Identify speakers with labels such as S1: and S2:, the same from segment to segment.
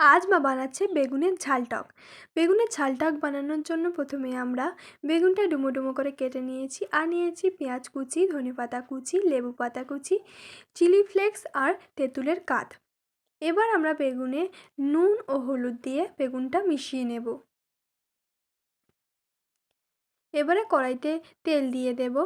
S1: আজ মা বানাচ্ছে বেগুনের ঝাল টক। বেগুনের ঝাল টক বানানোর জন্য প্রথমে আমরা বেগুনটা ডুমো ডুমো করে কেটে নিয়েছি। আর নিয়েছি পেঁয়াজ কুচি ধনে পাতা কুচি, লেবু পাতা কুচি, চিলি ফ্লেক্স আর তেঁতুলের কাঠ এবার আমরা বেগুনে নুন ও হলুদ দিয়ে বেগুনটা মিশিয়ে নেব। এবারে কড়াইতে তেল দিয়ে দেব।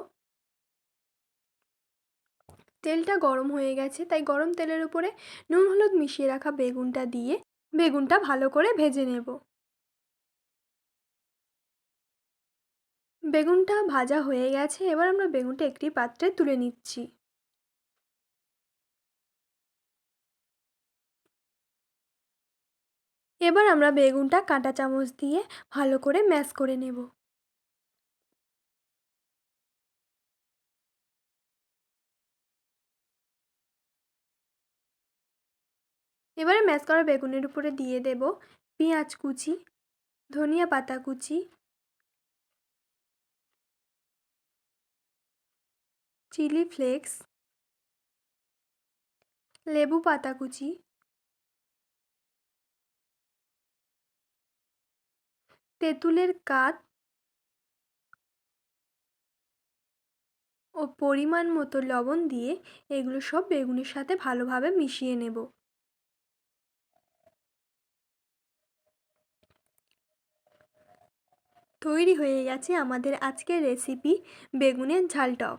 S1: তেলটা গরম হয়ে গেছে, তাই গরম তেলের উপরে নুন হলুদ মিশিয়ে রাখা বেগুনটা দিয়ে বেগুনটা ভালো করে ভেজে নেব। বেগুনটা ভাজা হয়ে গেছে, এবার আমরা বেগুনটা একটি পাত্রে তুলে নিচ্ছি। এবার আমরা বেগুনটা কাঁটা চামচ দিয়ে ভালো করে ম্যাশ করে নেব। এবারে ম্যাশ করা বেগুনের উপরে দিয়ে দেব পেঁয়াজ কুচি, ধনিয়া পাতা কুচি, চিলি ফ্লেক্স, লেবু পাতা কুচি, তেঁতুলের কাঠ ও পরিমাণ মতো লবণ দিয়ে এগুলো সব বেগুনের সাথে ভালোভাবে মিশিয়ে নেব। তৈরি হয়ে গেছে আমাদের আজকের রেসিপি বেগুনের ঝাল টক